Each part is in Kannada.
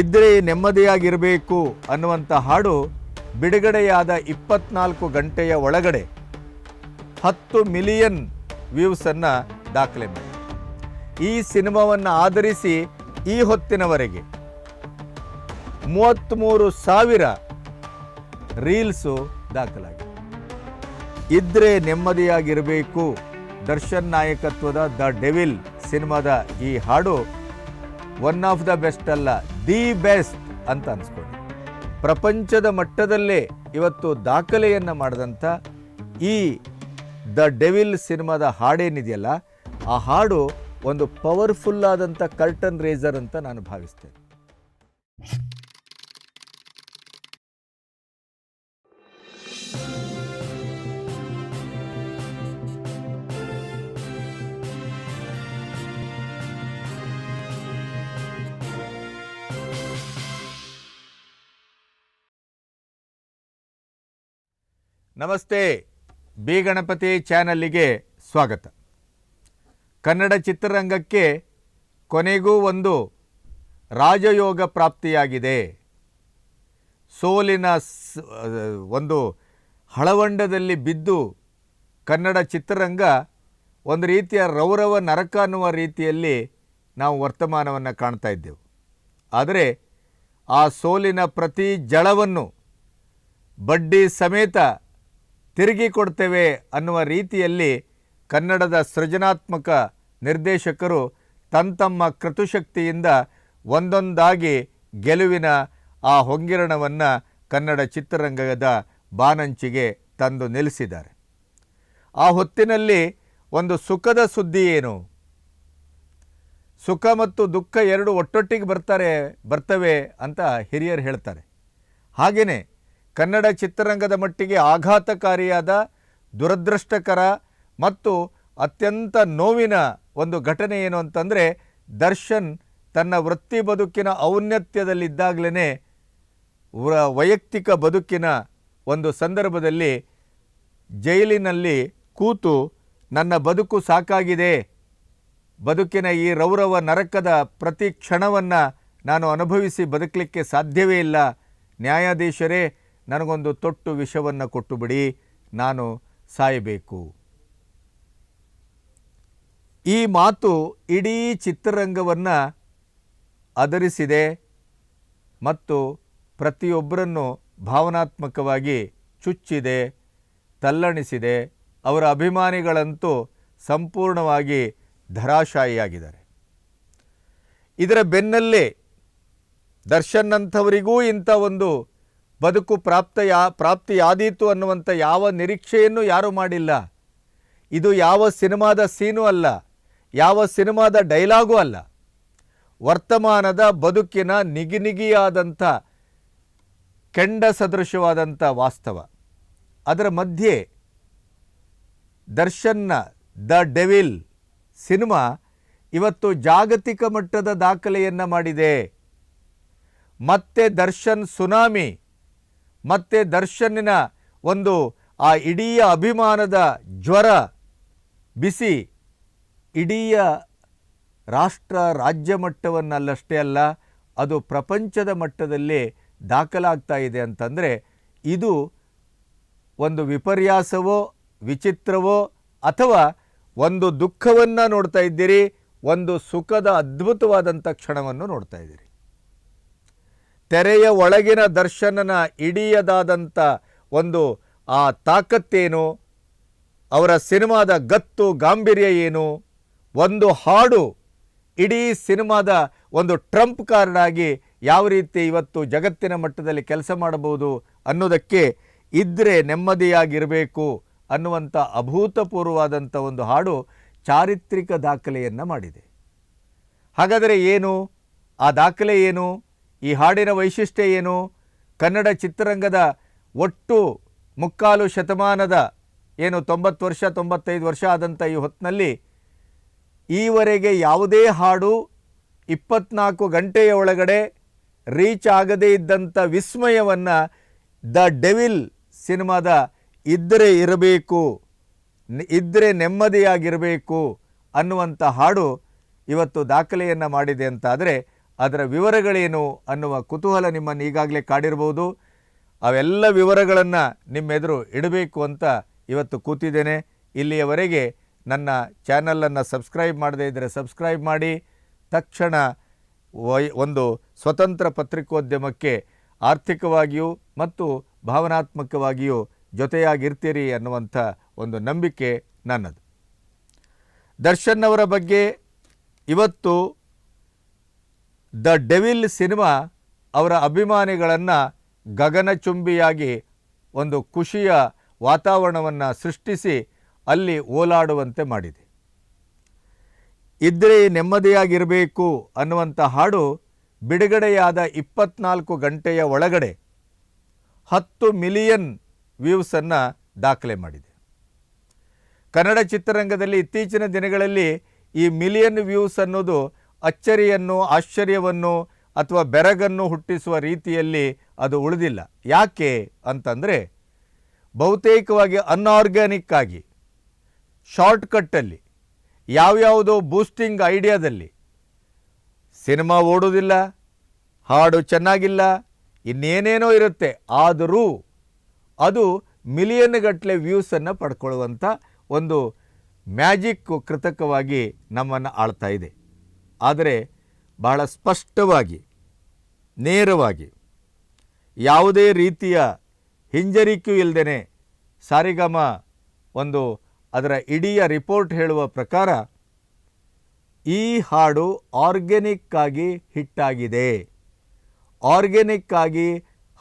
ಇದ್ರೆ ನೆಮ್ಮದಿಯಾಗಿರಬೇಕು ಅನ್ನುವಂಥ ಹಾಡು ಬಿಡುಗಡೆಯಾದ ಇಪ್ಪತ್ನಾಲ್ಕು ಗಂಟೆಯ ಒಳಗಡೆ ಹತ್ತು ಮಿಲಿಯನ್ ವ್ಯೂಸನ್ನು ದಾಖಲೆ ಮಾಡಿ. ಈ ಸಿನಿಮಾವನ್ನು ಆಧರಿಸಿ ಈ ಹೊತ್ತಿನವರೆಗೆ ಮೂವತ್ತ್ಮೂರು ಸಾವಿರ ರೀಲ್ಸು ದಾಖಲಾಗಿದೆ. ಇದ್ರೆ ನೆಮ್ಮದಿಯಾಗಿರಬೇಕು. ದರ್ಶನ್ ನಾಯಕತ್ವದ ದ ಡೆವಿಲ್ ಸಿನಿಮಾದ ಈ ಹಾಡು ಒನ್ ಆಫ್ ದ ಬೆಸ್ಟ್ ಅಲ್ಲ ದಿ ಬೆಸ್ಟ್ ಅಂತ ಅನ್ಸ್ಕೊಂಡು ಪ್ರಪಂಚದ ಮಟ್ಟದಲ್ಲೇ ಇವತ್ತು ದಾಖಲೆಯನ್ನು ಮಾಡಿದಂಥ ಈ ದ ಡೆವಿಲ್ ಸಿನಿಮಾದ ಹಾಡೇನಿದೆಯಲ್ಲ ಆ ಹಾಡು ಒಂದು ಪವರ್ಫುಲ್ ಆದಂಥ ಕರ್ಟನ್ ರೇಸರ್ ಅಂತ ನಾನು ಭಾವಿಸ್ತೇನೆ. ನಮಸ್ತೆ. ಬಿ ಗಣಪತಿ ಚಾನಲ್ಲಿಗೆ ಸ್ವಾಗತ. ಕನ್ನಡ ಚಿತ್ರರಂಗಕ್ಕೆ ಕೊನೆಗೂ ಒಂದು ರಾಜಯೋಗ ಪ್ರಾಪ್ತಿಯಾಗಿದೆ. ಸೋಲಿನ ಒಂದು ಹಳವಂಡದಲ್ಲಿ ಬಿದ್ದು ಕನ್ನಡ ಚಿತ್ರರಂಗ ಒಂದು ರೀತಿಯ ರೌರವ ನರಕ ಅನ್ನುವ ರೀತಿಯಲ್ಲಿ ನಾವು ವರ್ತಮಾನವನ್ನು ಕಾಣ್ತಾ ಇದ್ದೆವು. ಆದರೆ ಆ ಸೋಲಿನ ಪ್ರತಿ ಜಳವನ್ನು ಬಡ್ಡಿ ಸಮೇತ ತಿರುಗಿ ಕೊಡ್ತೇವೆ ಅನ್ನುವ ರೀತಿಯಲ್ಲಿ ಕನ್ನಡದ ಸೃಜನಾತ್ಮಕ ನಿರ್ದೇಶಕರು ತಮ್ಮ ಕೃತುಶಕ್ತಿಯಿಂದ ಒಂದೊಂದಾಗಿ ಗೆಲುವಿನ ಆ ಹೊಂಗಿರಣವನ್ನು ಕನ್ನಡ ಚಿತ್ರರಂಗದ ಬಾನಂಚಿಗೆ ತಂದು ನಿಲ್ಲಿಸಿದ್ದಾರೆ. ಆ ಹೊತ್ತಿನಲ್ಲಿ ಒಂದು ಸುಖದ ಸುದ್ದಿ ಏನು? ಸುಖ ಮತ್ತು ದುಃಖ ಎರಡು ಒಟ್ಟೊಟ್ಟಿಗೆ ಬರ್ತಾರೆ, ಬರ್ತವೆ ಅಂತ ಹಿರಿಯರು ಹೇಳ್ತಾರೆ. ಹಾಗೆಯೇ ಕನ್ನಡ ಚಿತ್ರರಂಗದ ಮಟ್ಟಿಗೆ ಆಘಾತಕಾರಿಯಾದ, ದುರದೃಷ್ಟಕರ ಮತ್ತು ಅತ್ಯಂತ ನೋವಿನ ಒಂದು ಘಟನೆ ಏನು ಅಂತಂದರೆ, ದರ್ಶನ್ ತನ್ನ ವೃತ್ತಿ ಬದುಕಿನ ಔನ್ನತ್ಯದಲ್ಲಿದ್ದಾಗಲೇ ವೈಯಕ್ತಿಕ ಬದುಕಿನ ಒಂದು ಸಂದರ್ಭದಲ್ಲಿ ಜೈಲಿನಲ್ಲಿ ಕೂತು, ನನ್ನ ಬದುಕು ಸಾಕಾಗಿದೆ. ಬದುಕಿನ ಈ ರೌರವ ನರಕದ ಪ್ರತಿ ಕ್ಷಣವನ್ನು ನಾನು ಅನುಭವಿಸಿ ಬದುಕಲಿಕ್ಕೆ ಸಾಧ್ಯವೇ ಇಲ್ಲ. ನ್ಯಾಯಾಧೀಶರೇ ನನಗೊಂದು ತೊಟ್ಟು ವಿಷವನ್ನು ಕೊಟ್ಟು ಬಿಡಿ, ನಾನು ಸಾಯಬೇಕು. ಈ ಮಾತು ಇಡೀ ಚಿತ್ರರಂಗವನ್ನು ಅದರಿಸಿದೆ ಮತ್ತು ಪ್ರತಿಯೊಬ್ಬರನ್ನು ಭಾವನಾತ್ಮಕವಾಗಿ ಚುಚ್ಚಿದೆ, ತಲ್ಲಣಿಸಿದೆ. ಅವರ ಅಭಿಮಾನಿಗಳಂತೂ ಸಂಪೂರ್ಣವಾಗಿ ಧರಾಶಾಯಿಯಾಗಿದ್ದಾರೆ. ಇದರ ಬೆನ್ನಲ್ಲೇ ದರ್ಶನ್ನಂಥವರಿಗೂ ಇಂಥ ಒಂದು ಬದುಕು ಪ್ರಾಪ್ತ ಪ್ರಾಪ್ತಿಯಾದೀತು ಅನ್ನುವಂಥ ಯಾವ ನಿರೀಕ್ಷೆಯನ್ನು ಯಾರೂ ಮಾಡಿಲ್ಲ. ಇದು ಯಾವ ಸಿನಿಮಾದ ಸೀನು ಅಲ್ಲ, ಯಾವ ಸಿನಿಮಾದ ಡೈಲಾಗೂ ಅಲ್ಲ. ವರ್ತಮಾನದ ಬದುಕಿನ ನಿಗಿನಿಗಿಯಾದಂಥ ಕೆಂಡ ಸದೃಶವಾದಂಥ ವಾಸ್ತವ. ಅದರ ಮಧ್ಯೆ ದರ್ಶನ್ನ, ದ ಡೆವಿಲ್ ಸಿನಿಮಾ ಇವತ್ತು ಜಾಗತಿಕ ಮಟ್ಟದ ದಾಖಲೆಯನ್ನು ಮಾಡಿದೆ. ಮತ್ತೆ ದರ್ಶನ್ ಸುನಾಮಿ ಮತ್ತೆ ದರ್ಶನ್ನಿನ ಒಂದು ಆ ಇಡೀ ಅಭಿಮಾನದ ಜ್ವರ ಬಿಸಿ. ಇಡೀ ರಾಷ್ಟ್ರ ರಾಜ್ಯ ಮಟ್ಟವನ್ನಲ್ಲಷ್ಟೇ ಅಲ್ಲ, ಅದು ಪ್ರಪಂಚದ ಮಟ್ಟದಲ್ಲಿ ದಾಖಲಾಗ್ತಾ ಇದೆ ಅಂತಂದರೆ ಇದು ಒಂದು ವಿಪರ್ಯಾಸವೋ, ವಿಚಿತ್ರವೋ ಅಥವಾ ಒಂದು ದುಃಖವನ್ನು ನೋಡ್ತಾ ಇದ್ದೀರಿ, ಒಂದು ಸುಖದ ಅದ್ಭುತವಾದಂಥ ಕ್ಷಣವನ್ನು ನೋಡ್ತಾ ಇದ್ದೀರಿ. ತೆರೆಯ ಒಳಗಿನ ದರ್ಶನನ ಇಡಿಯದಾದಂಥ ಒಂದು ಆ ತಾಕತ್ತೇನು? ಅವರ ಸಿನಿಮಾದ ಗತ್ತು, ಗಾಂಭೀರ್ಯ ಏನು? ಒಂದು ಹಾಡು, ಇಡೀ ಸಿನಿಮಾದ ಒಂದು ಟ್ರಂಪ್ ಕಾರ್ಡ್ ಆಗಿ ಯಾವ ರೀತಿ ಇವತ್ತು ಜಗತ್ತಿನ ಮಟ್ಟದಲ್ಲಿ ಕೆಲಸ ಮಾಡಬಹುದು ಅನ್ನೋದಕ್ಕೆ ಇದ್ದರೆ ನೆಮ್ಮದಿಯಾಗಿರಬೇಕು ಅನ್ನುವಂಥ ಅಭೂತಪೂರ್ವವಾದಂಥ ಒಂದು ಹಾಡು ಚಾರಿತ್ರಿಕ ದಾಖಲೆಯನ್ನು ಮಾಡಿದೆ. ಹಾಗಾದರೆ ಏನು? ಆ ದಾಖಲೆ ಏನು? ಈ ಹಾಡಿನ ವೈಶಿಷ್ಟ್ಯ ಏನು? ಕನ್ನಡ ಚಿತ್ರರಂಗದ ಒಟ್ಟು ಮುಕ್ಕಾಲು ಶತಮಾನದ ಏನು, ತೊಂಬತ್ತು ವರ್ಷ, ತೊಂಬತ್ತೈದು ವರ್ಷ ಆದಂಥ ಈ ಹೊತ್ತಿನಲ್ಲಿ ಈವರೆಗೆ ಯಾವುದೇ ಹಾಡು ಇಪ್ಪತ್ನಾಲ್ಕು ಗಂಟೆಯ ಒಳಗಡೆ ರೀಚ್ ಆಗದೇ ಇದ್ದಂಥ ವಿಸ್ಮಯವನ್ನು ದ ಡೆವಿಲ್ ಸಿನಿಮಾದ ಇದ್ದರೆ ಇರಬೇಕು ಇದ್ದರೆ ನೆಮ್ಮದಿಯಾಗಿರಬೇಕು ಅನ್ನುವಂಥ ಹಾಡು ಇವತ್ತು ದಾಖಲೆಯನ್ನು ಮಾಡಿದೆ ಅಂತಾದರೆ ಅದರ ವಿವರಗಳೇನು ಅನ್ನುವ ಕುತೂಹಲ ನಿಮ್ಮನ್ನು ಈಗಾಗಲೇ ಕಾಡಿರಬಹುದು. ಅವೆಲ್ಲ ವಿವರಗಳನ್ನು ನಿಮ್ಮೆದುರು ಇಡಬೇಕು ಅಂತ ಇವತ್ತು ಕೂತಿದ್ದೇನೆ. ಇಲ್ಲಿಯವರೆಗೆ ನನ್ನ ಚಾನಲನ್ನು ಸಬ್ಸ್ಕ್ರೈಬ್ ಮಾಡದೇ ಇದ್ದರೆ ಸಬ್ಸ್ಕ್ರೈಬ್ ಮಾಡಿ. ತಕ್ಷಣ ವೈ ಒಂದು ಸ್ವತಂತ್ರ ಪತ್ರಿಕೋದ್ಯಮಕ್ಕೆ ಆರ್ಥಿಕವಾಗಿಯೂ ಮತ್ತು ಭಾವನಾತ್ಮಕವಾಗಿಯೂ ಜೊತೆಯಾಗಿರ್ತೀರಿ ಅನ್ನುವಂಥ ಒಂದು ನಂಬಿಕೆ ನನ್ನದು. ದರ್ಶನ್ ಅವರ ಬಗ್ಗೆ ಇವತ್ತು ದ ಡೆವಿಲ್ ಸಿನಿಮಾ ಅವರ ಅಭಿಮಾನಿಗಳನ್ನು ಗಗನಚುಂಬಿಯಾಗಿ ಒಂದು ಖುಷಿಯ ವಾತಾವರಣವನ್ನು ಸೃಷ್ಟಿಸಿ ಅಲ್ಲಿ ಓಲಾಡುವಂತೆ ಮಾಡಿದೆ. ಇದ್ರೆ ನೆಮ್ಮದಿಯಾಗಿರಬೇಕು ಅನ್ನುವಂಥ ಹಾಡು ಬಿಡುಗಡೆಯಾದ ಇಪ್ಪತ್ನಾಲ್ಕು ಗಂಟೆಯ ಒಳಗಡೆ ಹತ್ತು ಮಿಲಿಯನ್ ವ್ಯೂಸನ್ನು ದಾಖಲೆ ಮಾಡಿದೆ. ಕನ್ನಡ ಚಿತ್ರರಂಗದಲ್ಲಿ ಇತ್ತೀಚಿನ ದಿನಗಳಲ್ಲಿ ಈ ಮಿಲಿಯನ್ ವ್ಯೂಸ್ ಅನ್ನೋದು ಅಚ್ಚರಿಯನ್ನು, ಆಶ್ಚರ್ಯವನ್ನು ಅಥವಾ ಬೆರಗನ್ನು ಹುಟ್ಟಿಸುವ ರೀತಿಯಲ್ಲಿ ಅದು ಉಳಿದಿಲ್ಲ. ಯಾಕೆ ಅಂತಂದರೆ ಬಹುತೇಕವಾಗಿ ಅನ್ಆರ್ಗ್ಯಾನಿಕ್ ಆಗಿ, ಶಾರ್ಟ್ಕಟ್ಟಲ್ಲಿ, ಯಾವ್ಯಾವುದೋ ಬೂಸ್ಟಿಂಗ್ ಐಡಿಯಾದಲ್ಲಿ ಸಿನಿಮಾ ಓಡೋದಿಲ್ಲ, ಹಾಡು ಚೆನ್ನಾಗಿಲ್ಲ, ಇನ್ನೇನೇನೋ ಇರುತ್ತೆ, ಆದರೂ ಅದು ಮಿಲಿಯನ್ ಗಟ್ಟಲೆ ವ್ಯೂಸನ್ನು ಪಡ್ಕೊಳ್ಳುವಂಥ ಒಂದು ಮ್ಯಾಜಿಕ್ ಕೃತಕವಾಗಿ ನಮ್ಮನ್ನು ಆಳ್ತಾ ಇದೆ. ಆದರೆ ಬಹಳ ಸ್ಪಷ್ಟವಾಗಿ, ನೇರವಾಗಿ ಯಾವುದೇ ರೀತಿಯ ಹಿಂಜರಿಕೆಯೂ ಇಲ್ಲದೇ ಸಾರಿಗಮ ಒಂದು ಅದರ ಇಡಿಯ ರಿಪೋರ್ಟ್ ಹೇಳುವ ಪ್ರಕಾರ ಈ ಹಾಡು ಆರ್ಗ್ಯಾನಿಕ್ಕಾಗಿ ಹಿಟ್ಟಾಗಿದೆ ಆರ್ಗ್ಯಾನಿಕ್ಕಾಗಿ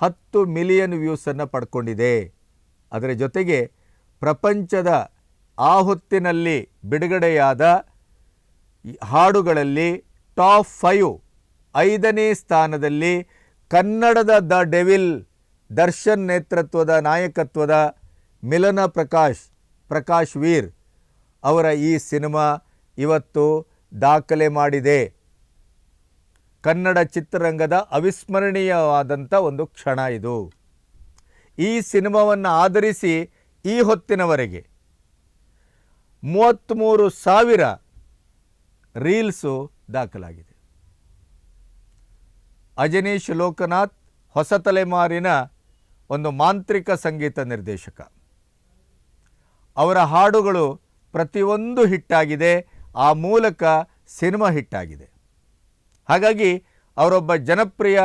ಹತ್ತು ಮಿಲಿಯನ್ ವ್ಯೂಸನ್ನು ಪಡ್ಕೊಂಡಿದೆ. ಅದರ ಜೊತೆಗೆ ಪ್ರಪಂಚದ ಆ ಹೊತ್ತಿನಲ್ಲಿ ಬಿಡುಗಡೆಯಾದ ಹಾಡುಗಳಲ್ಲಿ ಟಾಪ್ ಫೈವ್ ಐದನೇ ಸ್ಥಾನದಲ್ಲಿ ಕನ್ನಡದ ದ ಡೆವಿಲ್, ದರ್ಶನ್ ನೇತೃತ್ವದ ನಾಯಕತ್ವದ ಮಿಲನ ಪ್ರಕಾಶ್ ಪ್ರಕಾಶ್ ವೀರ್ ಅವರ ಈ ಸಿನಿಮಾ ಇವತ್ತು ದಾಖಲೆ ಮಾಡಿದೆ. ಕನ್ನಡ ಚಿತ್ರರಂಗದ ಅವಿಸ್ಮರಣೀಯವಾದಂಥ ಒಂದು ಕ್ಷಣ ಇದು. ಈ ಸಿನಿಮಾವನ್ನು ಆಧರಿಸಿ ಈ ಹೊತ್ತಿನವರೆಗೆ ಮೂವತ್ತ್ಮೂರು ಸಾವಿರ ರೀಲ್ಸು ದಾಖಲಾಗಿದೆ. ಅಜನೀಶ್ ಲೋಕನಾಥ್ ಹೊಸ ತಲೆಮಾರಿನ ಒಂದು ಮಾಂತ್ರಿಕ ಸಂಗೀತ ನಿರ್ದೇಶಕ. ಅವರ ಹಾಡುಗಳು ಪ್ರತಿಯೊಂದು ಹಿಟ್ಟಾಗಿದೆ, ಆ ಮೂಲಕ ಸಿನಿಮಾ ಹಿಟ್ಟಾಗಿದೆ. ಹಾಗಾಗಿ ಅವರೊಬ್ಬ ಜನಪ್ರಿಯ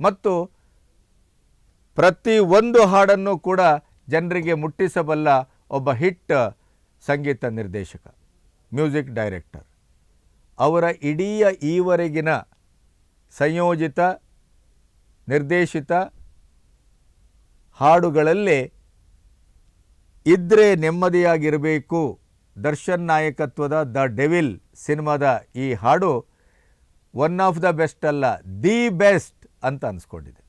ಮತ್ತು ಪ್ರತಿ ಒಂದು ಹಾಡನ್ನು ಕೂಡ ಜನರಿಗೆ ಮುಟ್ಟಿಸಬಲ್ಲ ಒಬ್ಬ ಹಿಟ್ ಸಂಗೀತ ನಿರ್ದೇಶಕ, ಮ್ಯೂಸಿಕ್ ಡೈರೆಕ್ಟರ್. ಅವರ ಇಡೀ ಈವರೆಗಿನ ಸಂಯೋಜಿತ, ನಿರ್ದೇಶಿತ ಹಾಡುಗಳಲ್ಲೇ ಇದ್ರೆ ನೆಮ್ಮದಿಯಾಗಿರಬೇಕು. ದರ್ಶನ್ ನಾಯಕತ್ವದ ದ ಡೆವಿಲ್ ಸಿನಿಮಾದ ಈ ಹಾಡು ಒನ್ ಆಫ್ ದ ಬೆಸ್ಟ್ ಅಲ್ಲ, ದಿ ಬೆಸ್ಟ್ ಅಂತ ಅನಿಸ್ಕೊಂಡಿದೆ.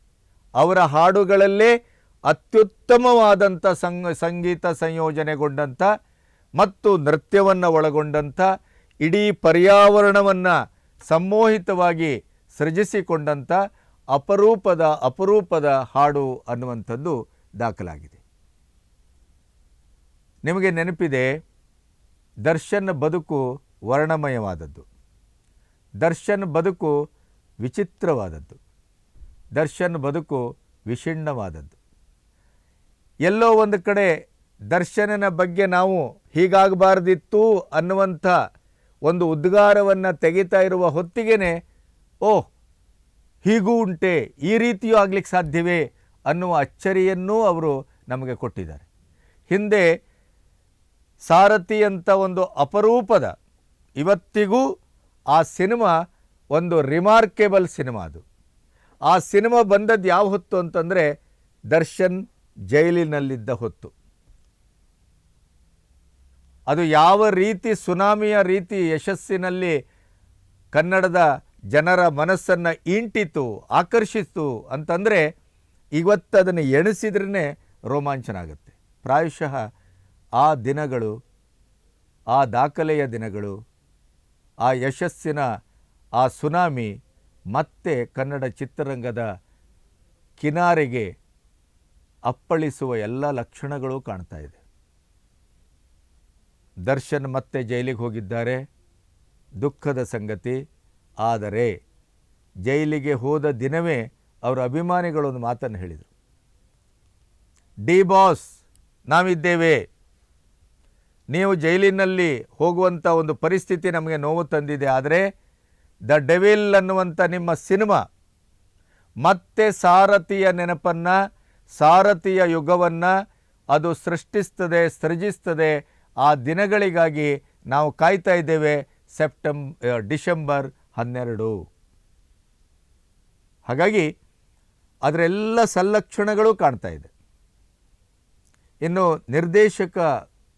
ಅವರ ಹಾಡುಗಳಲ್ಲೇ ಅತ್ಯುತ್ತಮವಾದಂಥ ಸಂಗ, ಸಂಗೀತ ಸಂಯೋಜನೆಗೊಂಡಂಥ ಮತ್ತು ನೃತ್ಯವನ್ನು ಒಳಗೊಂಡಂಥ ಇಡೀ ಪರ್ಯಾವರಣವನ್ನು ಸಮ್ಮೋಹಿತವಾಗಿ ಸೃಜಿಸಿಕೊಂಡಂಥ ಅಪರೂಪದ ಅಪರೂಪದ ಹಾಡು ಅನ್ನುವಂಥದ್ದು ದಾಖಲಾಗಿದೆ. ನಿಮಗೆ ನೆನಪಿದೆ, ದರ್ಶನ್ ಬದುಕು ವರ್ಣಮಯವಾದದ್ದು. ದರ್ಶನ್ ಬದುಕು ವಿಚಿತ್ರವಾದದ್ದು. ದರ್ಶನ್ ಬದುಕು ವಿಷಿಣ್ಣವಾದದ್ದು ಎಲ್ಲೋ ಒಂದು ಕಡೆ ದರ್ಶನನ ಬಗ್ಗೆ ನಾವು ಹೀಗಾಗಬಾರ್ದಿತ್ತು ಅನ್ನುವಂಥ ಒಂದು ಉದ್ಗಾರವನ್ನು ತೆಗಿತಾ ಇರುವ ಹೊತ್ತಿಗೆ ಓಹ್, ಹೀಗೂ ಉಂಟೆ, ಈ ರೀತಿಯೂ ಆಗ್ಲಿಕ್ಕೆ ಸಾಧ್ಯವೇ ಅನ್ನುವ ಅಚ್ಚರಿಯನ್ನೂ ಅವರು ನಮಗೆ ಕೊಟ್ಟಿದ್ದಾರೆ. ಹಿಂದೆ ಸಾರಥಿ ಅಂತ ಒಂದು ಅಪರೂಪದ, ಇವತ್ತಿಗೂ ಆ ಸಿನಿಮಾ ಒಂದು ರಿಮಾರ್ಕೇಬಲ್ ಸಿನಿಮಾ ಅದು. ಆ ಸಿನಿಮಾ ಬಂದದ್ದು ಯಾವ ಹೊತ್ತು ಅಂತಂದರೆ ದರ್ಶನ್ ಜೈಲಿನಲ್ಲಿದ್ದ ಹೊತ್ತು. ಅದು ಯಾವ ರೀತಿ ಸುನಾಮಿಯ ರೀತಿ ಯಶಸ್ಸಿನಲ್ಲಿ ಕನ್ನಡದ ಜನರ ಮನಸ್ಸನ್ನು ಈಂಟಿತು ಆಕರ್ಷಿಸಿತು ಅಂತಂದರೆ ಇವತ್ತು ಅದನ್ನು ಎಣಿಸಿದ್ರೇ ರೋಮಾಂಚನ ಆಗುತ್ತೆ ಪ್ರಾಯಶಃ ಆ ದಿನಗಳು, ಆ ದಾಖಲೆಯ ದಿನಗಳು, ಆ ಯಶಸ್ಸಿನ ಆ ಸುನಾಮಿ ಮತ್ತೆ ಕನ್ನಡ ಚಿತ್ರರಂಗದ ಕಿನಾರೆಗೆ ಅಪ್ಪಳಿಸುವ ಎಲ್ಲ ಲಕ್ಷಣಗಳು ಕಾಣ್ತಾ ಇದೆ. ದರ್ಶನ್ ಮತ್ತೆ ಜೈಲಿಗೆ ಹೋಗಿದ್ದಾರೆ. ದುಃಖದ ಸಂಗತಿ, ಆದರೆ ಜೈಲಿಗೆ ಹೋದ ದಿನವೇ ಅವರ ಅಭಿಮಾನಿಗಳೊಂದು ಮಾತನ್ನು ಹೇಳಿದರು. ಡಿ ಬಾಸ್, ನಾವಿದ್ದೇವೆ. ನೀವು ಜೈಲಿನಲ್ಲಿ ಹೋಗುವಂಥ ಒಂದು ಪರಿಸ್ಥಿತಿ ನಮಗೆ ನೋವು ತಂದಿದೆ, ಆದರೆ ದ ಡೆವಿಲ್ ಅನ್ನುವಂಥ ನಿಮ್ಮ ಸಿನಿಮಾ ಮತ್ತೆ ಸಾರಥಿಯ ನೆನಪನ್ನು, ಸಾರಥಿಯ ಯುಗವನ್ನು ಅದು ಸೃಷ್ಟಿಸ್ತದೆ, ಸೃಜಿಸ್ತದೆ ಆ ದಿನಗಳಿಗಾಗಿ ನಾವು ಕಾಯ್ತಾ ಇದ್ದೇವೆ ಸೆಪ್ಟೆಂಬ್ ಡಿಸೆಂಬರ್ ಹನ್ನೆರಡು. ಹಾಗಾಗಿ ಅದರೆಲ್ಲ ಸಲ್ಲಕ್ಷಣಗಳು ಕಾಣ್ತಾ ಇದೆ. ಇನ್ನು ನಿರ್ದೇಶಕ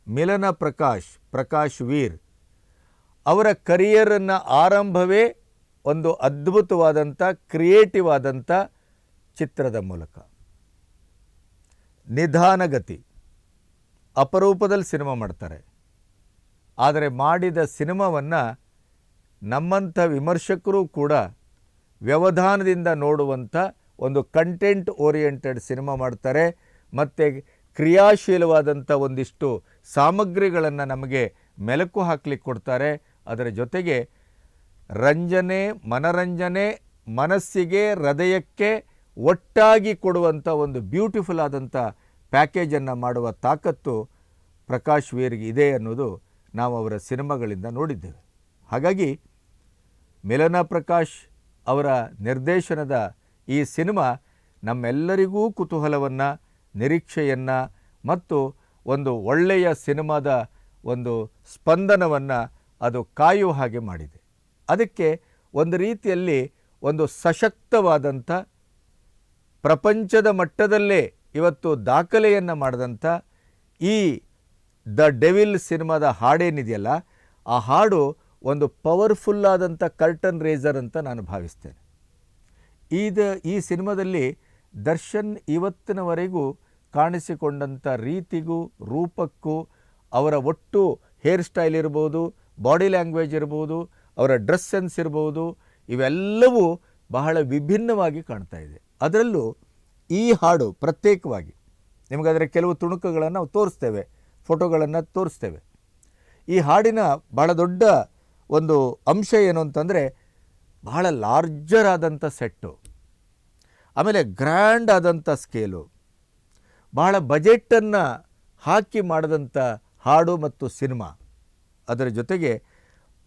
ಮಿಲನ ಪ್ರಕಾಶ್ ಪ್ರಕಾಶ್ ವೀರ್ ಅವರ ಕರಿಯರನ್ನು ಆರಂಭವೇ ಒಂದು ಅದ್ಭುತವಾದಂಥ ಕ್ರಿಯೇಟಿವ್ ಆದಂಥ ಚಿತ್ರದ ಮೂಲಕ. ನಿಧಾನಗತಿ. ಅಪರೂಪದಲ್ಲಿ ಸಿನಿಮಾ ಮಾಡ್ತಾರೆ. ಆದರೆ ಮಾಡಿದ ಸಿನಿಮಾವನ್ನು ನಮ್ಮಂಥ ವಿಮರ್ಶಕರು ಕೂಡ ವ್ಯವಧಾನದಿಂದ ನೋಡುವಂಥ ಒಂದು ಕಂಟೆಂಟ್ ಓರಿಯೆಂಟೆಡ್ ಸಿನಿಮಾ ಮಾಡ್ತಾರೆ. ಮತ್ತು ಕ್ರಿಯಾಶೀಲವಾದಂಥ ಒಂದಿಷ್ಟು ಸಾಮಗ್ರಿಗಳನ್ನು ನಮಗೆ ಮೆಲುಕು ಹಾಕ್ಲಿಕ್ಕೆ ಕೊಡ್ತಾರೆ. ಅದರ ಜೊತೆಗೆ ರಂಜನೆ, ಮನರಂಜನೆ, ಮನಸ್ಸಿಗೆ, ಹೃದಯಕ್ಕೆ ಒಟ್ಟಾಗಿ ಕೊಡುವಂಥ ಒಂದು ಬ್ಯೂಟಿಫುಲ್ ಆದಂಥ ಪ್ಯಾಕೇಜನ್ನು ಮಾಡುವ ತಾಕತ್ತು ಪ್ರಕಾಶ್ ವೀರ್ಗೆ ಇದೆ ಅನ್ನೋದು ನಾವು ಅವರ ಸಿನಿಮಾಗಳಿಂದ ನೋಡಿದ್ದೇವೆ. ಹಾಗಾಗಿ ಮಿಲನಾ ಪ್ರಕಾಶ್ ಅವರ ನಿರ್ದೇಶನದ ಈ ಸಿನಿಮಾ ನಮ್ಮೆಲ್ಲರಿಗೂ ಕುತೂಹಲವನ್ನು, ನಿರೀಕ್ಷೆಯನ್ನು ಮತ್ತು ಒಂದು ಒಳ್ಳೆಯ ಸಿನಿಮಾದ ಒಂದು ಸ್ಪಂದನವನ್ನು ಅದು ಕಾಯುವ ಹಾಗೆ ಮಾಡಿದೆ. ಅದಕ್ಕೆ ಒಂದು ರೀತಿಯಲ್ಲಿ ಒಂದು ಸಶಕ್ತವಾದಂಥ ಪ್ರಪಂಚದ ಮಟ್ಟದಲ್ಲೇ ಇವತ್ತು ದಾಖಲೆಯನ್ನು ಮಾಡಿದಂಥ ಈ ದ ಡೆವಿಲ್ ಸಿನಿಮಾದ ಹಾಡೇನಿದೆಯಲ್ಲ ಆ ಹಾಡು ಒಂದು ಪವರ್ಫುಲ್ಲಾದಂಥ ಕರ್ಟನ್ ರೇಸರ್ ಅಂತ ನಾನು ಭಾವಿಸ್ತೇನೆ. ಈದ, ಈ ಸಿನಿಮಾದಲ್ಲಿ ದರ್ಶನ್ ಇವತ್ತಿನವರೆಗೂ ಕಾಣಿಸಿಕೊಂಡಂಥ ರೀತಿಗೂ, ರೂಪಕ್ಕೂ, ಅವರ ಒಟ್ಟು ಹೇರ್ ಸ್ಟೈಲ್ ಇರ್ಬೋದು, ಬಾಡಿ ಲ್ಯಾಂಗ್ವೇಜ್ ಇರ್ಬೋದು, ಅವರ ಡ್ರೆಸ್ ಸೆನ್ಸ್ ಇರ್ಬೋದು, ಇವೆಲ್ಲವೂ ಬಹಳ ವಿಭಿನ್ನವಾಗಿ ಕಾಣ್ತಾ ಇದೆ. ಅದರಲ್ಲೂ ಈ ಹಾಡು ಪ್ರತ್ಯೇಕವಾಗಿ ನಿಮಗೆ ಅದರ ಕೆಲವು ತುಣುಕುಗಳನ್ನು ನಾವು ತೋರಿಸ್ತೇವೆ, ಫೋಟೋಗಳನ್ನು ತೋರಿಸ್ತೇವೆ. ಈ ಹಾಡಿನ ಭಾಳ ದೊಡ್ಡ ಒಂದು ಅಂಶ ಏನು ಅಂತಂದರೆ ಬಹಳ ಲಾರ್ಜರ್ ಆದಂಥ ಸೆಟ್ಟು, ಆಮೇಲೆ ಗ್ರ್ಯಾಂಡ್ ಆದಂಥ ಸ್ಕೇಲು, ಬಹಳ ಬಜೆಟನ್ನು ಹಾಕಿ ಮಾಡಿದಂಥ ಹಾಡು ಮತ್ತು ಸಿನಿಮಾ, ಅದರ ಜೊತೆಗೆ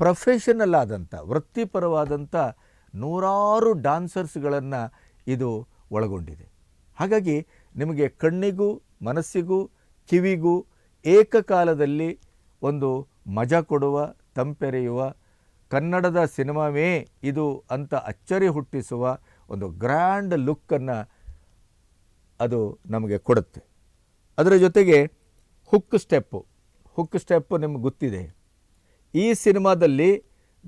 ಪ್ರೊಫೆಷನಲ್ ಆದಂಥ ವೃತ್ತಿಪರವಾದಂಥ ನೂರಾರು ಡಾನ್ಸರ್ಸ್ಗಳನ್ನು ಇದು ಒಳಗೊಂಡಿದೆ. ಹಾಗಾಗಿ ನಿಮಗೆ ಕಣ್ಣಿಗೂ ಮನಸ್ಸಿಗೂ ಕಿವಿಗೂ ಏಕಕಾಲದಲ್ಲಿ ಒಂದು ಮಜಾ ಕೊಡುವ, ತಂಪೆರೆಯುವ, ಕನ್ನಡದ ಸಿನಿಮಾವೇ ಇದು ಅಂತ ಅಚ್ಚರಿ ಹುಟ್ಟಿಸುವ ಒಂದು ಗ್ರ್ಯಾಂಡ್ ಲುಕ್ಕನ್ನು ಅದು ನಮಗೆ ಕೊಡುತ್ತೆ. ಅದರ ಜೊತೆಗೆ ಹುಕ್ ಸ್ಟೆಪ್ಪು. ಹುಕ್ ಸ್ಟೆಪ್ಪು ನಿಮ್ಗೆ ಗೊತ್ತಿದೆ. ಈ ಸಿನಿಮಾದಲ್ಲಿ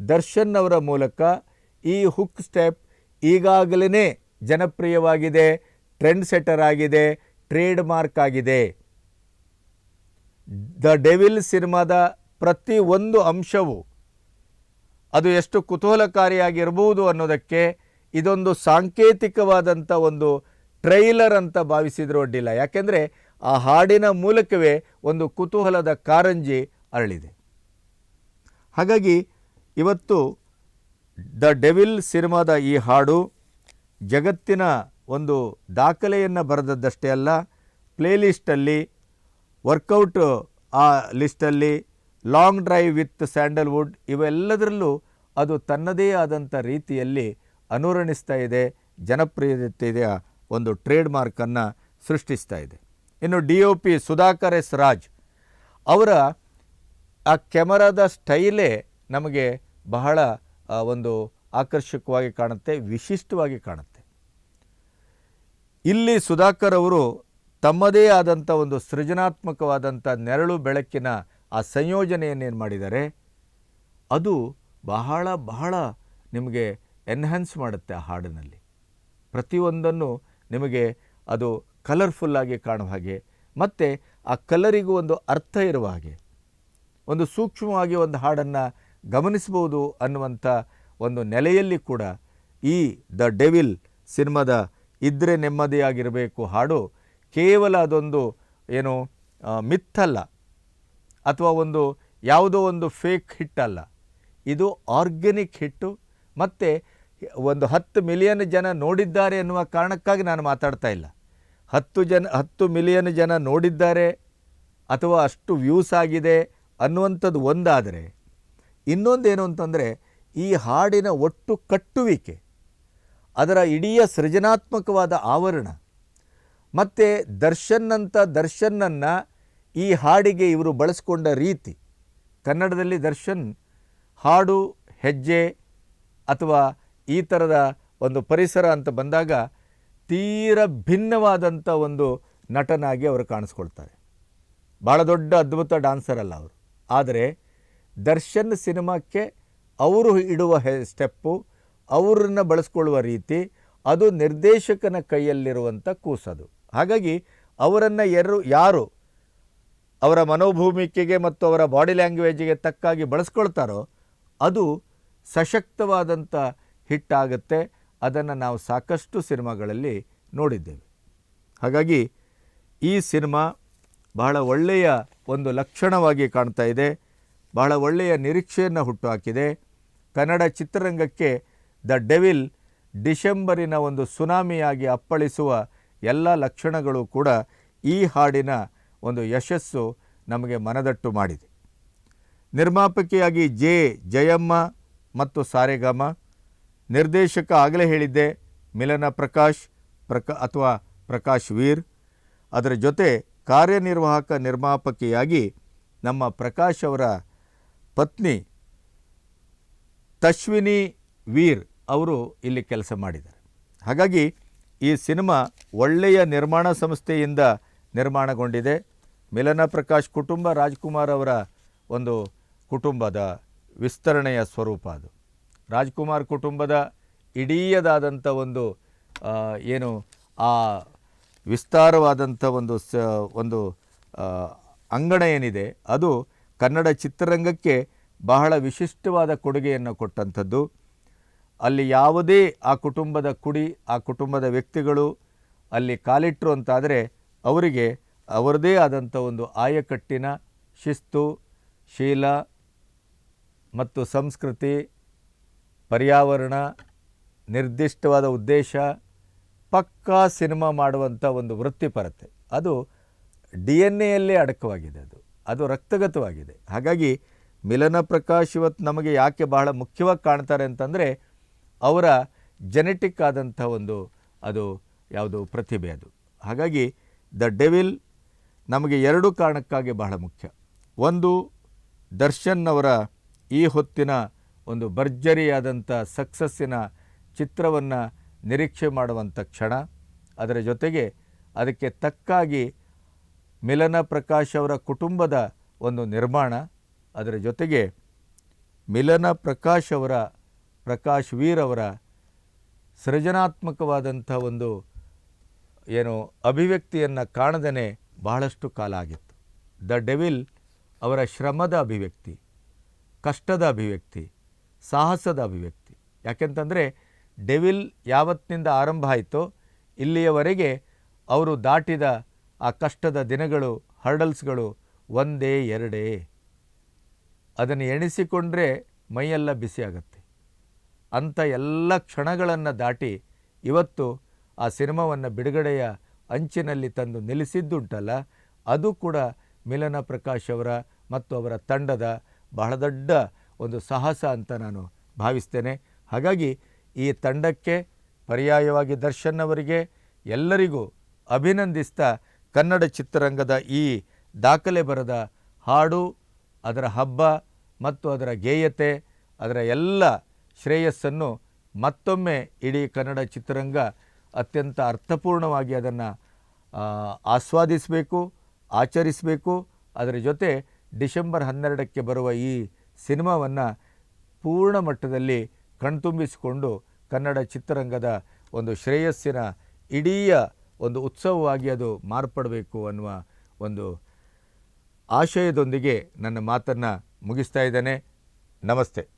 ದರ್ಶನ್ ಅವರ ಮೂಲಕ ಈ ಹುಕ್ ಸ್ಟೆಪ್ ಈಗಾಗಲೇ ಜನಪ್ರಿಯವಾಗಿದೆ. ಟ್ರೆಂಡ್ ಸೆಟರ್ ಆಗಿದೆ ಟ್ರೇಡ್ ಮಾರ್ಕ್ ಆಗಿದೆ. ದ ಡೆವಿಲ್ ಸಿನಿಮಾದ ಪ್ರತಿ ಒಂದು ಅಂಶವು ಅದು ಎಷ್ಟು ಕುತೂಹಲಕಾರಿಯಾಗಿರ್ಬೋದು ಅನ್ನೋದಕ್ಕೆ ಇದೊಂದು ಸಾಂಕೇತಿಕವಾದಂಥ ಒಂದು ಟ್ರೈಲರ್ ಅಂತ ಭಾವಿಸಿದರೂ ಅಡ್ಡಿಲ್ಲ. ಯಾಕೆಂದರೆ ಆ ಹಾಡಿನ ಮೂಲಕವೇ ಒಂದು ಕುತೂಹಲದ ಕಾರಂಜಿ ಅರಳಿದೆ. ಹಾಗಾಗಿ ಇವತ್ತು ದ ಡೆವಿಲ್ ಸಿನಿಮಾದ ಈ ಹಾಡು ಜಗತ್ತಿನ ಒಂದು ದಾಖಲೆಯನ್ನು ಬರೆದದ್ದಷ್ಟೇ ಅಲ್ಲ, ಪ್ಲೇಲಿಸ್ಟಲ್ಲಿ ವರ್ಕೌಟ್, ಆ ಲಿಸ್ಟಲ್ಲಿ ಲಾಂಗ್ ಡ್ರೈವ್ ವಿತ್ ಸ್ಯಾಂಡಲ್ವುಡ್ ಇವೆಲ್ಲದರಲ್ಲೂ ಅದು ತನ್ನದೇ ಆದಂಥ ರೀತಿಯಲ್ಲಿ ಅನುರಣಿಸ್ತಾ ಇದೆ, ಜನಪ್ರಿಯತೆಯ ಒಂದು ಟ್ರೇಡ್ ಮಾರ್ಕನ್ನು ಸೃಷ್ಟಿಸ್ತಾ ಇದೆ. ಇನ್ನು D O P Sudhakar S Raj ಅವರ ಆ ಕ್ಯಾಮರಾದ ಸ್ಟೈಲೇ ನಮಗೆ ಬಹಳ ಒಂದು ಆಕರ್ಷಕವಾಗಿ ಕಾಣುತ್ತೆ, ವಿಶಿಷ್ಟವಾಗಿ ಕಾಣುತ್ತೆ. ಇಲ್ಲಿ ಸುಧಾಕರ್ ಅವರು ತಮ್ಮದೇ ಆದಂಥ ಒಂದು ಸೃಜನಾತ್ಮಕವಾದಂಥ ನೆರಳು ಬೆಳಕಿನ ಆ ಸಂಯೋಜನೆಯನ್ನೇನು ಮಾಡಿದ್ದಾರೆ? ಅದು ಬಹಳ ಬಹಳ ನಿಮಗೆ ಎನ್ಹ್ಯಾನ್ಸ್ ಮಾಡುತ್ತೆ ಆ ಹಾಡಿನಲ್ಲಿ. ಪ್ರತಿಯೊಂದನ್ನು ನಿಮಗೆ ಅದು ಕಲರ್ಫುಲ್ಲಾಗಿ ಕಾಣುವ ಹಾಗೆ, ಮತ್ತು ಆ ಕಲರಿಗೂ ಒಂದು ಅರ್ಥ ಇರುವ ಹಾಗೆ. ಒಂದು ಸೂಕ್ಷ್ಮವಾಗಿ ಒಂದು ಹಾಡನ್ನು ಗಮನಿಸ್ಬೋದು ಅನ್ನುವಂಥ ಒಂದು ನೆಲೆಯಲ್ಲಿ ಕೂಡ ಈ ದ ಡೆವಿಲ್ ಸಿನಿಮಾದ ಇದ್ದರೆ ನೆಮ್ಮದಿಯಾಗಿರಬೇಕು ಹಾಡು ಕೇವಲ ಅದೊಂದು ಏನು ಮಿತ್ತಲ್ಲ ಅಥವಾ ಒಂದು ಯಾವುದೋ ಒಂದು ಫೇಕ್ ಹಿಟ್ ಅಲ್ಲ ಇದು ಆರ್ಗ್ಯಾನಿಕ್ ಹಿಟ್ಟು. ಮತ್ತು ಒಂದು ಹತ್ತು ಮಿಲಿಯನ್ ಜನ ನೋಡಿದ್ದಾರೆ ಎನ್ನುವ ಕಾರಣಕ್ಕಾಗಿ ನಾನು ಮಾತಾಡ್ತಾ ಇಲ್ಲ. ಹತ್ತು ಜನ, ಹತ್ತು ಮಿಲಿಯನ್ ಜನ ನೋಡಿದ್ದಾರೆ ಅಥವಾ ಅಷ್ಟು ವ್ಯೂಸ್ ಆಗಿದೆ ಅನ್ನುವಂಥದ್ದು ಒಂದಾದರೆ, ಇನ್ನೊಂದೇನು ಅಂತಂದರೆ ಈ ಹಾಡಿನ ಒಟ್ಟು ಕಟ್ಟುವಿಕೆ. ಅದರ ಇಡೀ ಸೃಜನಾತ್ಮಕವಾದ ಆವರಣ. ಮತ್ತು ದರ್ಶನ್ನಂಥ ದರ್ಶನ್ನನ್ನು ಈ ಹಾಡಿಗೆ ಇವರು ಬಳಸ್ಕೊಂಡ ರೀತಿ. ಕನ್ನಡದಲ್ಲಿ ದರ್ಶನ್, ಹಾಡು, ಹೆಜ್ಜೆ ಅಥವಾ ಈ ಥರದ ಒಂದು ಪರಿಸರ ಅಂತ ಬಂದಾಗ ತೀರ ಭಿನ್ನವಾದಂಥ ಒಂದು ನಟನಾಗಿ ಅವರು ಕಾಣಿಸ್ಕೊಳ್ತಾರೆ. ಭಾಳ ದೊಡ್ಡ ಅದ್ಭುತ ಡಾನ್ಸರ್ ಅಲ್ಲ ಅವರು. ಆದರೆ ದರ್ಶನ್ ಸಿನಿಮಾಕ್ಕೆ ಅವರು ಇಡುವ ಹೆ, ಸ್ಟೆಪ್ಪು ಅವರನ್ನು ಬಳಸ್ಕೊಳ್ಳುವ ರೀತಿ ಅದು ನಿರ್ದೇಶಕನ ಕೈಯಲ್ಲಿರುವಂಥ ಕೂಸದು. ಹಾಗಾಗಿ ಅವರನ್ನು ಯಾರು ಯಾರು ಅವರ ಮನೋಭೂಮಿಕೆಗೆ ಮತ್ತು ಅವರ ಬಾಡಿ ಲ್ಯಾಂಗ್ವೇಜಿಗೆ ತಕ್ಕಾಗಿ ಬಳಸ್ಕೊಳ್ತಾರೋ ಅದು ಸಶಕ್ತವಾದಂಥ ಹಿಟ್ ಆಗುತ್ತೆ ಅದನ್ನು ನಾವು ಸಾಕಷ್ಟು ಸಿನಿಮಾಗಳಲ್ಲಿ ನೋಡಿದ್ದೇವೆ. ಹಾಗಾಗಿ ಈ ಸಿನಿಮಾ ಬಹಳ ಒಳ್ಳೆಯ ಒಂದು ಲಕ್ಷಣವಾಗಿ ಕಾಣ್ತಾ ಇದೆ. ಬಹಳ ಒಳ್ಳೆಯ ನಿರೀಕ್ಷೆಯನ್ನು ಹುಟ್ಟುಹಾಕಿದೆ ಕನ್ನಡ ಚಿತ್ರರಂಗಕ್ಕೆ ದ ಡೆವಿಲ್ ಡಿಸೆಂಬರಿನ ಒಂದು ಸುನಾಮಿಯಾಗಿ ಅಪ್ಪಳಿಸುವ ಎಲ್ಲ ಲಕ್ಷಣಗಳು ಕೂಡ ಈ ಹಾಡಿನ ಒಂದು ಯಶಸ್ಸು ನಮಗೆ ಮನದಟ್ಟು ಮಾಡಿದೆ. ನಿರ್ಮಾಪಕಿಯಾಗಿ ಜೆ ಜಯಮ್ಮ ಮತ್ತು ಸಾರೆಗಾಮ, ನಿರ್ದೇಶಕ ಆಗಲೇ ಹೇಳಿದ್ದೆ, ಮಿಲನ ಪ್ರಕಾಶ್, ಪ್ರಕ, ಅಥವಾ ಪ್ರಕಾಶ್ ವೀರ್. ಅದರ ಜೊತೆ ಕಾರ್ಯನಿರ್ವಾಹಕ ನಿರ್ಮಾಪಕಿಯಾಗಿ ನಮ್ಮ ಪ್ರಕಾಶ್ ಅವರ ಪತ್ನಿ ತಶ್ವಿನಿ ವೀರ್. ಅವರು ಇಲ್ಲಿ ಕೆಲಸ ಮಾಡಿದ್ದಾರೆ. ಹಾಗಾಗಿ ಈ ಸಿನಿಮಾ ಒಳ್ಳೆಯ ನಿರ್ಮಾಣ ಸಂಸ್ಥೆಯಿಂದ ನಿರ್ಮಾಣಗೊಂಡಿದೆ. ಮಿಲನ ಪ್ರಕಾಶ್ ಕುಟುಂಬ, ರಾಜ್ಕುಮಾರ್ ಅವರ ಒಂದು ಕುಟುಂಬದ ವಿಸ್ತರಣೆಯ ಸ್ವರೂಪ ಅದು. ರಾಜ್ಕುಮಾರ್ ಕುಟುಂಬದ ಇಡೀಯದಾದಂಥ ಒಂದು ಏನು, ಆ ವಿಸ್ತಾರವಾದಂಥ ಒಂದು ಸ, ಒಂದು ಅಂಗಣ ಏನಿದೆ, ಅದು ಕನ್ನಡ ಚಿತ್ರರಂಗಕ್ಕೆ ಬಹಳ ವಿಶಿಷ್ಟವಾದ ಕೊಡುಗೆಯನ್ನು ಕೊಟ್ಟಂಥದ್ದು. ಅಲ್ಲಿ ಯಾವುದೇ ಆ ಕುಟುಂಬದ ಕುಡಿ, ಆ ಕುಟುಂಬದ ವ್ಯಕ್ತಿಗಳು ಅಲ್ಲಿ ಕಾಲಿಟ್ಟರು ಅಂತಾದರೆ ಅವರಿಗೆ ಅವರದೇ ಆದಂಥ ಒಂದು ಆಯಕಟ್ಟಿನ ಶಿಸ್ತು, ಶೀಲ ಮತ್ತು ಸಂಸ್ಕೃತಿ, ಪರ್ಯಾವರಣ, ನಿರ್ದಿಷ್ಟವಾದ ಉದ್ದೇಶ, ಪಕ್ಕಾ ಸಿನಿಮಾ ಮಾಡುವಂಥ ಒಂದು ವೃತ್ತಿಪರತೆ. ಅದು ಡಿ ಎನ್ ಎಯಲ್ಲೇ ಅಡಕವಾಗಿದೆ ಅದು. ಅದು ರಕ್ತಗತವಾಗಿದೆ. ಹಾಗಾಗಿ ಮಿಲನ ಪ್ರಕಾಶ್ ಇವತ್ತು ನಮಗೆ ಯಾಕೆ ಬಹಳ ಮುಖ್ಯವಾಗಿ ಕಾಣ್ತಾರೆ ಅಂತಂದರೆ ಅವರ ಜೆನೆಟಿಕ್ ಆದಂಥ ಒಂದು ಅದು ಯಾವುದು ಪ್ರತಿಭೆ ಅದು. ಹಾಗಾಗಿ ದ ಡೆವಿಲ್ ನಮಗೆ ಎರಡು ಕಾರಣಕ್ಕಾಗಿ ಬಹಳ ಮುಖ್ಯ. ಒಂದು, ದರ್ಶನ್ ಅವರ ಈ ಹೊತ್ತಿನ ಒಂದು ಭರ್ಜರಿಯಾದಂಥ ಸಕ್ಸಸ್ಸಿನ ಚಿತ್ರವನ್ನು ನಿರೀಕ್ಷೆ ಮಾಡುವಂಥ ಕ್ಷಣ. ಅದರ ಜೊತೆಗೆ ಅದಕ್ಕೆ ತಕ್ಕಾಗಿ ಮಿಲನ ಪ್ರಕಾಶ್ ಅವರ ಕುಟುಂಬದ ಒಂದು ನಿರ್ಮಾಣ. ಅದರ ಜೊತೆಗೆ ಮಿಲನ ಪ್ರಕಾಶ್ ಅವರ ಪ್ರಕಾಶ್ ವೀರ್ ಅವರ ಸೃಜನಾತ್ಮಕವಾದಂಥ ಒಂದು ಏನು ಅಭಿವ್ಯಕ್ತಿಯನ್ನು ಕಾಣದೇ ಬಹಳಷ್ಟು ಕಾಲ ಆಗಿತ್ತು. ದ ಡೆವಿಲ್ ಅವರ ಶ್ರಮದ ಅಭಿವ್ಯಕ್ತಿ, ಕಷ್ಟದ ಅಭಿವ್ಯಕ್ತಿ, ಸಾಹಸದ ಅಭಿವ್ಯಕ್ತಿ. ಯಾಕೆಂತಂದರೆ ಡೆವಿಲ್ ಯಾವತ್ತಿನಿಂದ ಆರಂಭ ಆಯಿತೋ ಇಲ್ಲಿಯವರೆಗೆ ಅವರು ದಾಟಿದ ಆ ಕಷ್ಟದ ದಿನಗಳು, ಹರ್ಡಲ್ಸ್ಗಳು ಒಂದೇ ಎರಡೇ. ಅದನ್ನು ಎಣಿಸಿಕೊಂಡ್ರೆ ಮೈಯೆಲ್ಲ ಬಿಸಿ ಆಗುತ್ತೆ ಅಂಥ ಎಲ್ಲ ಕ್ಷಣಗಳನ್ನು ದಾಟಿ ಇವತ್ತು ಆ ಸಿನಿಮಾವನ್ನು ಬಿಡುಗಡೆಯ ಅಂಚಿನಲ್ಲಿ ತಂದು ನಿಲ್ಲಿಸಿದ್ದುಂಟಲ್ಲ, ಅದು ಕೂಡ ಮಿಲನ ಪ್ರಕಾಶ್ ಅವರ ಮತ್ತು ಅವರ ತಂಡದ ಬಹಳ ದೊಡ್ಡ ಒಂದು ಸಾಹಸ ಅಂತ ನಾನು ಭಾವಿಸ್ತೇನೆ. ಹಾಗಾಗಿ ಈ ತಂಡಕ್ಕೆ ಪರ್ಯಾಯವಾಗಿ ದರ್ಶನ್ ಅವರಿಗೆ ಎಲ್ಲರಿಗೂ ಅಭಿನಂದಿಸ್ತಾ ಕನ್ನಡ ಚಿತ್ರರಂಗದ ಈ ದಾಖಲೆ ಬರದ ಹಾಡು, ಅದರ ಹಬ್ಬ ಮತ್ತು ಅದರ ಗೇಯತೆ, ಅದರ ಎಲ್ಲ ಶ್ರೇಯಸ್ಸನ್ನು ಮತ್ತೊಮ್ಮೆ ಇಡೀ ಕನ್ನಡ ಚಿತ್ರರಂಗ ಅತ್ಯಂತ ಅರ್ಥಪೂರ್ಣವಾಗಿ ಅದನ್ನು ಆಸ್ವಾದಿಸಬೇಕು, ಆಚರಿಸಬೇಕು. ಅದರ ಜೊತೆ ಡಿಸೆಂಬರ್ ಹನ್ನೆರಡಕ್ಕೆ ಬರುವ ಈ ಸಿನಿಮಾವನ್ನು ಪೂರ್ಣ ಮಟ್ಟದಲ್ಲಿ ಕಣ್ತುಂಬಿಸಿಕೊಂಡು ಕನ್ನಡ ಚಿತ್ರರಂಗದ ಒಂದು ಶ್ರೇಯಸ್ಸಿನ ಇಡೀ ಒಂದು ಉತ್ಸವವಾಗಿ ಅದು ಮಾರ್ಪಡಬೇಕು ಅನ್ನುವ ಒಂದು ಆಶಯದೊಂದಿಗೆ ನನ್ನ ಮಾತನ್ನು ಮುಗಿಸ್ತಾ ಇದ್ದೇನೆ. ನಮಸ್ತೆ.